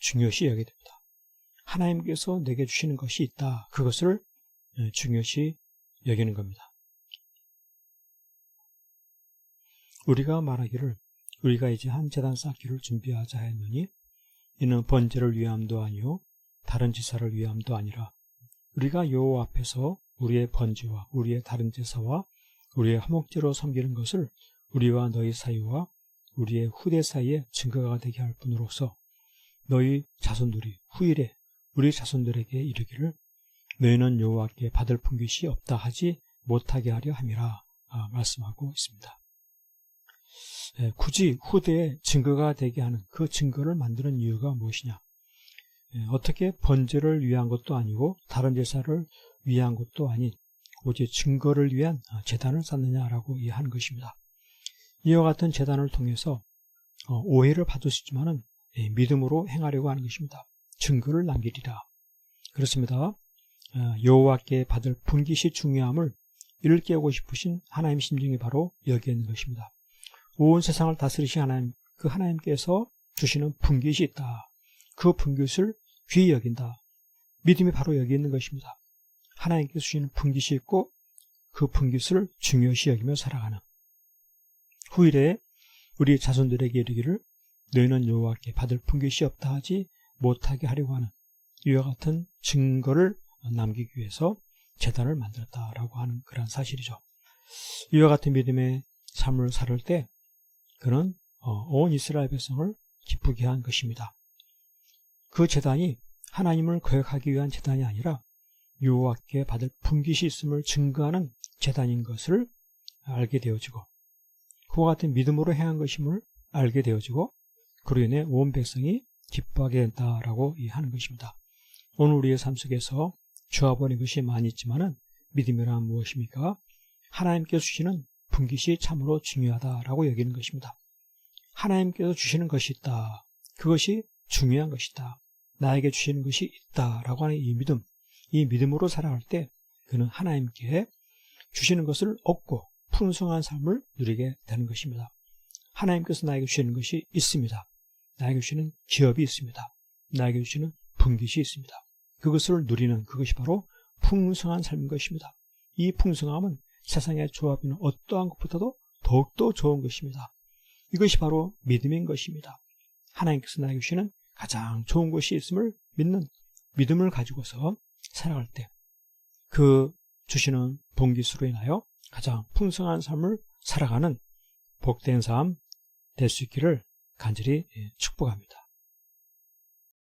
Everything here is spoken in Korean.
중요시 여기게 됩니다. 하나님께서 내게 주시는 것이 있다. 그것을 중요시 여기는 겁니다. 우리가 말하기를 우리가 이제 한 재단 쌓기를 준비하자 했느니 이는 번제를 위함도 아니요 다른 제사를 위함도 아니라 우리가 여호와 앞에서 우리의 번제와 우리의 다른 제사와 우리의 화목제로 섬기는 것을 우리와 너희 사이와 우리의 후대 사이에 증거가 되게 할 뿐으로서 너희 자손들이 후일에 우리 자손들에게 이르기를 너희는 여호와께 받을 풍깃이 없다 하지 못하게 하려 함이라 아, 말씀하고 있습니다. 예, 굳이 후대에 증거가 되게 하는 그 증거를 만드는 이유가 무엇이냐? 예, 어떻게 번제를 위한 것도 아니고 다른 제사를 위한 것도 아닌 오직 증거를 위한 재단을 쌓느냐라고 이해하는 것입니다. 이와 같은 재단을 통해서 어, 오해를 예, 믿음으로 행하려고 하는 것입니다. 증거를 남기리라. 그렇습니다. 어, 여호와께 받을 분깃이 중요함을 이를 깨우고 싶으신 하나님 심정이 바로 여기에 있는 것입니다. 온 세상을 다스리신 하나님, 그 하나님께서 주시는 분깃이 있다. 그 분깃을 귀히 여긴다. 믿음이 바로 여기 있는 것입니다. 하나님께서 주시는 분깃이 있고 그 분깃을 중요시 여기며 살아가는 후일에 우리 자손들에게 이르기를 너희는 여호와께 받을 분깃이 없다 하지 못하게 하려고 하는 이와 같은 증거를 남기기 위해서 재단을 만들었다라고 하는 그런 사실이죠. 이와 같은 믿음의 삶을 살을 때 그는 어, 온 이스라엘 백성을 기쁘게 한 것입니다. 그 재단이 하나님을 거역하기 위한 재단이 아니라 여호와께 받을 분깃이 있음을 증거하는 재단인 것을 알게 되어지고 그와 같은 믿음으로 행한 것임을 알게 되어지고 그로 인해 온 백성이 기뻐하게 된다라고 하는 것입니다. 오늘 우리의 삶 속에서 주어버린 것이 많이 있지만은 믿음이란 무엇입니까? 하나님께서 주시는 분깃이 참으로 중요하다라고 여기는 것입니다. 하나님께서 주시는 것이 있다. 그것이 중요한 것이다. 나에게 주시는 것이 있다라고 하는 이 믿음, 이 믿음으로 살아갈 때 그는 하나님께 주시는 것을 얻고 풍성한 삶을 누리게 되는 것입니다. 하나님께서 나에게 주시는 것이 있습니다. 나에게 주시는 기업이 있습니다. 나에게 주시는 분깃이 있습니다. 그것을 누리는 그것이 바로 풍성한 삶인 것입니다. 이 풍성함은 세상의 조합이는 어떠한 것보다도 더욱더 좋은 것입니다. 이것이 바로 믿음인 것입니다. 하나님께서 나에게 주시는 가장 좋은 것이 있음을 믿는 믿음을 가지고서 살아갈 때 그 주시는 본기수로 인하여 가장 풍성한 삶을 살아가는 복된 삶 될 수 있기를 간절히 축복합니다.